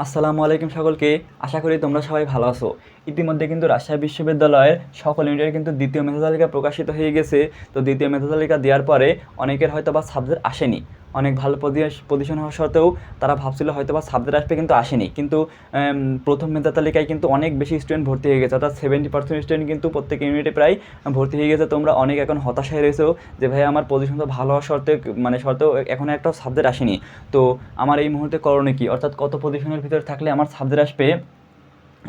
আসসালামু আলাইকুম সকলকে। আশা করি তোমরা সবাই ভালো আছো। ইতিমধ্যে কিন্তু রাজশাহী বিশ্ববিদ্যালয়ের সকল ইউনিটের কিন্তু দ্বিতীয় মেধা তালিকা প্রকাশিত হয়ে গেছে। তো দ্বিতীয় মেধা তালিকা দেওয়ার পরে অনেকের হয়তো বা সাবজেক্ট আসেনি। অনেক ভালো পজিশন হওয়া সত্ত্বেও তারা ভাবছিল হয়তো বা সাবজেক্ট আসবে কিন্তু আসেনি। কিন্তু প্রথম মেধা তালিকায় কিন্তু অনেক বেশি স্টুডেন্ট ভর্তি হয়ে গেছে। অর্থাৎ সেভেন্টি পার্সেন্ট স্টুডেন্ট কিন্তু প্রত্যেক ইউনিটে প্রায় ভর্তি হয়ে গেছে। তোমরা অনেক এখন হতাশায় রয়েছেও যে ভাই আমার পজিশন তো ভালো হওয়া সত্ত্বেও মানে সত্ত্বেও এখন একটা সাবজেক্ট আসেনি। তো, আমার এই মুহূর্তে করণীয় কী? অর্থাৎ কত পজিশনের ভিতরে থাকলে আমার সাবজেক্ট আসবে?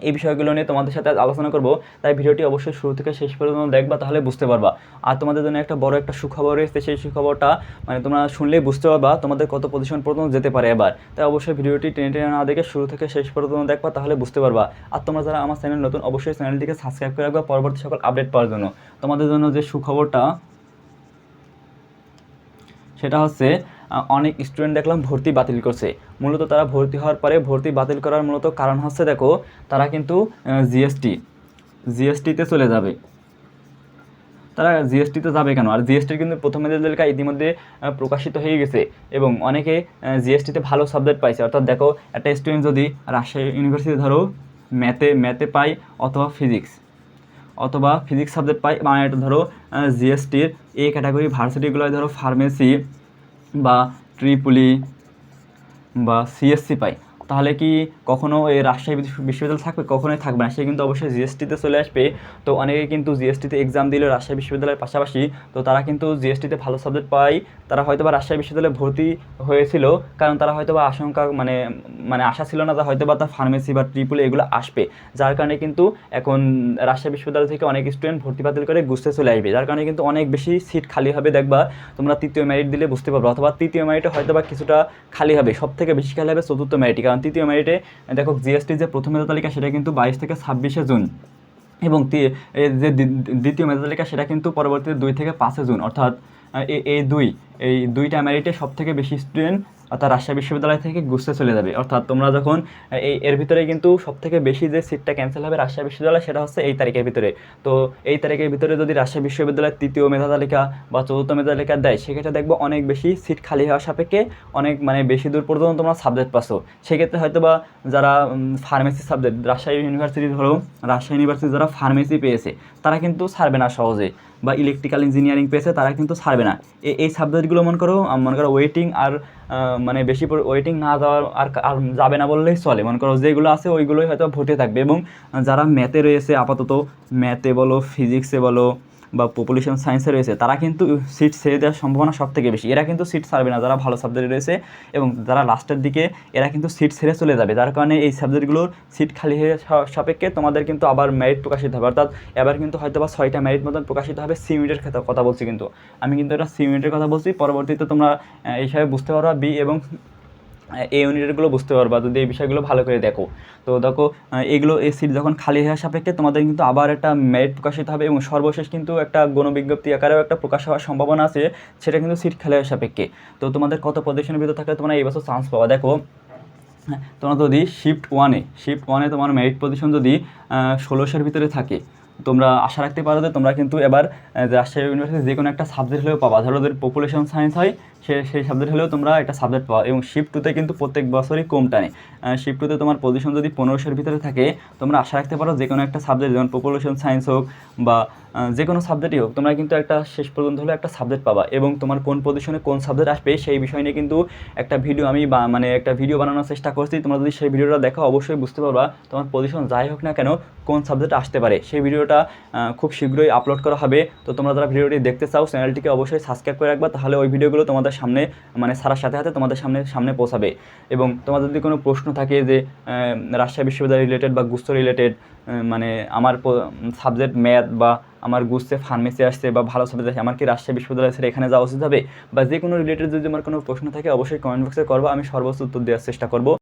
এই বিষয়গুলো নিয়ে তোমাদের সাথে আলোচনা করব। তাই ভিডিওটি অবশ্যই শুরু থেকে শেষ পর্যন্ত দেখবা, তাহলে বুঝতে পারবা। আর তোমাদের জন্য একটা বড় একটা সুখবর রয়েছে সেই সুখবরটা মানে তোমরা শুনলেই বুঝতে পারবা তোমাদের কত পজিশন পর্যন্ত যেতে পারে এবার। তাই অবশ্যই ভিডিওটি টেনে টেনে না দেখে শুরু থেকে শেষ পর্যন্ত দেখবা, তাহলে বুঝতে পারবা। আর তোমরা যারা আমার চ্যানেল নতুন, অবশ্যই চ্যানেলটিকে সাবস্ক্রাইব করে রাখবা পরবর্তী সকল আপডেট পাওয়ার জন্য। তোমাদের জন্য যে সুখবরটা, সেটা হচ্ছে অনেক স্টুডেন্ট দেখলাম ভর্তি বাতিল করছে। মূলত তারা ভর্তি হওয়ার পরে ভর্তি বাতিল করার মূলত কারণ হচ্ছে, দেখো, তারা কিন্তু জিএসটি জিএসটিতে চলে যাবে। তারা জিএসটিতে যাবে কেন? আর জিএসটির কিন্তু প্রথম তালিকা ইতিমধ্যে প্রকাশিত হয়ে গেছে এবং অনেকে জিএসটিতে ভালো সাবজেক্ট পাইছে। অর্থাৎ দেখো, একটা স্টুডেন্ট যদি রাজশাহী ইউনিভার্সিটি ধরো ম্যাথে ম্যাথে পায় অথবা ফিজিক্স অথবা ফিজিক্স সাবজেক্ট পাই মানে এটা ধরো জিএসটির এই ক্যাটাগরি ভার্সিটিগুলো ধরো ফার্মেসি বা ট্রিপুলি বা সিএসসি পাই। তাহলে কি কখনো এই রাজশাহী বিশ্ববিদ্যালয় থাকবে? কখনোই থাকবে না। সে কিন্তু অবশ্যই জিএসটিতে চলে আসবে। তো অনেকে কিন্তু জিএসটিতে এক্সাম দিল রাজশাহী বিশ্ববিদ্যালয়ের পাশাপাশি, তো তারা কিন্তু জিএসটিতে ভালো সাবজেক্ট পায়। তারা হয়তো বা রাজশাহী বিশ্ববিদ্যালয়ে ভর্তি হয়েছিল, কারণ তারা হয়তো বা আশঙ্কা মানে মানে আশা ছিল না যে হয়তো বা তার ফার্মেসি বা ট্রিপুল এগুলো আসবে। যার কারণে কিন্তু এখন রাজশাহী বিশ্ববিদ্যালয় থেকে অনেক স্টুডেন্ট ভর্তি বাতিল করে গুছতে চলে আসবে। যার কারণে কিন্তু অনেক বেশি সিট খালি হবে। দেখবা তোমরা তৃতীয় মেরিট দিলে বুঝতে পারবে, অথবা তৃতীয় মেরিটে হয়তো বা কিছুটা খালি হবে। সব থেকে বেশি খালি হবে চতুর্থ মেরিটে তৃতীয় মেরিটে দেখো জিএসটি যে প্রথম মেধা তালিকা, সেটা কিন্তু বাইশ থেকে ছাব্বিশে জুন। এবং যে দ্বিতীয় মেধা তালিকা, সেটা কিন্তু পরবর্তীতে দুই থেকে পাঁচে জুন। অর্থাৎ এই দুই, এই দুইটা মেরিটে সব থেকে বেশি স্টুডেন্ট অর্থাৎ রাজশাহী বিশ্ববিদ্যালয় থেকে গুছতে চলে যাবে। অর্থাৎ তোমরা যখন এই, এর ভিতরে কিন্তু সব থেকে বেশি যে সিটটা ক্যান্সেল হবে রাজশাহী বিশ্ববিদ্যালয়, সেটা হচ্ছে এই তারিখের ভিতরে। তো এই তারিখের ভিতরে যদি রাজশাহী বিশ্ববিদ্যালয়ের তৃতীয় মেধা তালিকা বা চতুর্থ মেধা তালিকা দেয়, সেক্ষেত্রে দেখব অনেক বেশি সিট খালি হওয়ার সাপেক্ষে অনেক মানে বেশি দূর পর্যন্ত তোমরা সাবজেক্ট পাচ্ছ সেক্ষেত্রে হয়তো বা যারা ফার্মেসি সাবজেক্ট রাজশাহী ইউনিভার্সিটি ধরো, রাজশাহী ইউনিভার্সিটি যারা ফার্মেসি পেয়েছে, তারা কিন্তু ছাড়বে না সহজে। বা ইলেকট্রিক্যাল ইঞ্জিনিয়ারিং পেয়েছে, তারা কিন্তু ছাড়বে না। এই সাবজেক্টগুলো মনে করো মনে করো ওয়েটিং আর মানে বেশি ওয়েটিং না যাওয়ার আর আর যাবে না বললেই চলে। মনে করো যেগুলো আছে ওইগুলোই হয়তো ভর্তি থাকবে এবং যারা ম্যাথে রয়েছে, আপাতত ম্যাথে বলো ফিজিক্সে বলো বা পপুলেশন সায়েন্সে রয়েছে তারা কিন্তু সিট ছেড়ে দেওয়ার সম্ভাবনা সব থেকে বেশি। এরা কিন্তু সিট ছাড়বে না যারা ভালো সাবজেক্টে রয়েছে এবং যারা লাস্টের দিকে এরা কিন্তু সিট ছেড়ে চলে যাবে। যার কারণে এই সাবজেক্টগুলোর সিট খালি হয়ে সাপেক্ষে তোমাদের কিন্তু আবার মেরিট প্রকাশিত হবে। অর্থাৎ এবার কিন্তু হয়তো বা ছয়টা মেরিট মতন প্রকাশিত হবে সি ইউনিটের কথা বলছি কিন্তু। আমি কিন্তু এটা সি ইউনিটের কথা বলছি পরবর্তীতে তোমরা আহ, এই হিসাবে বুঝতে পারবা বি এবং এই ইউনিটগুলো বুঝতে পারবা যদি এই বিষয়গুলো ভালো করে দেখো। তো দেখো এগুলো এই সিট যখন খালি হওয়ার সাপেক্ষে তোমাদের কিন্তু আবার একটা মেরিট প্রকাশিত হবে এবং সর্বশেষ কিন্তু একটা গণবিজ্ঞপ্তি আকারেও একটা প্রকাশ হওয়ার সম্ভাবনা আছে, সেটা কিন্তু সিট খালি হওয়ার সাপেক্ষে। তো তোমাদের কত পজিশনের ভিতর থাকলে তোমরা এই বছর চান্স পাওয়া দেখো তোমরা যদি শিফট ওয়ানে শিফট ওয়ানে তোমার মেরিট পজিশন যদি ষোলোশোর ভিতরে থাকে তোমরা আশা রাখতে পারো যে তোমরা কিন্তু এবার রাজশাহী ইউনিভার্সিটি যে কোনো একটা সাবজেক্ট হলেও পাবা। ধরো ওদের পপুলেশন সায়েন্স হয়, সে, সেই সাবজেক্ট হলেও তোমরা একটা সাবজেক্ট পাওয়া এবং শিফট টুতে কিন্তু প্রত্যেক বছরই কম টানে। শিফট টুতে তোমার পজিশন যদি পনেরোশোর ভিতরে থাকে, তোমরা আশা রাখতে পারো যে কোনো একটা সাবজেক্ট যেমন পপুলেশন সায়েন্স হোক বা যে কোনো সাবজেক্টই হোক, তোমরা কিন্তু একটা শেষ পর্যন্ত হলে একটা সাবজেক্ট পাবা এবং তোমার কোন পজিশনে কোন সাবজেক্ট আসবে সেই বিষয় নিয়ে কিন্তু একটা ভিডিও আমি বা- মানে একটা ভিডিও বানানোর চেষ্টা করছি। তোমরা যদি সেই ভিডিওটা দেখো, অবশ্যই বুঝতে পারবা তোমার পজিশন যাই হোক না কেন কোন সাবজেক্ট আসতে পারে। সেই ভিডিওটা খুব শীঘ্রই আপলোড করা হবে। তো তোমরা যারা ভিডিওটি দেখতে চাও চ্যানেলটিকে অবশ্যই সাবস্ক্রাইব করে রাখবা, তাহলে ওই ভিডিওগুলো তোমাদের সামনে মানে সারার সাথে সাথে তোমাদের সামনে সামনে পৌঁছাবে। এবং তোমাদের যদি কোনো প্রশ্ন থাকে যে রাজশাহী বিশ্ববিদ্যালয় রিলেটেড বা গুস্ত রিলেটেড মানে আমার সাবজেক্ট ম্যাথ বা আমার গুসে ফার্মেসি আসছে বা ভালো সাবজেক্ট আছে আমার কি রাজশাহী বিশ্ববিদ্যালয় ছেড়ে এখানে যাওয়া উচিত হবে? বা যে কোনো রিলেটেড যদি আমার কোনো প্রশ্ন থাকে, অবশ্যই কমেন্ট বক্সে করব, আমি সর্বোচ্চ উত্তর দেওয়ার চেষ্টা করব।